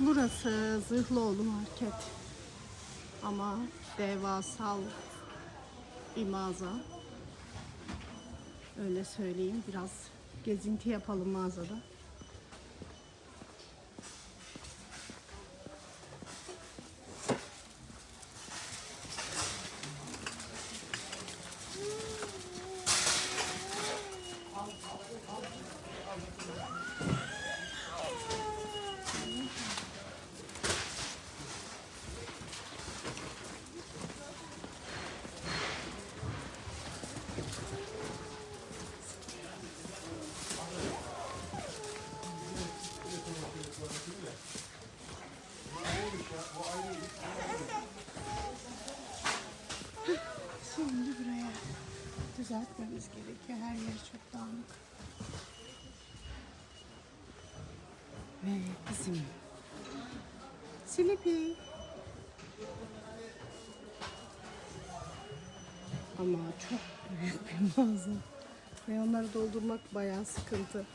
Burası Zırhlıoğlu Market. Ama devasal bir mağaza. Öyle söyleyeyim. Biraz gezinti yapalım mağazada. Şimdi buraya düzeltmemiz gerekiyor. Her yer çok dağınık. Ve bizim Silipi. Ama çok büyük bir mağaza. Ve onları doldurmak bayağı sıkıntı.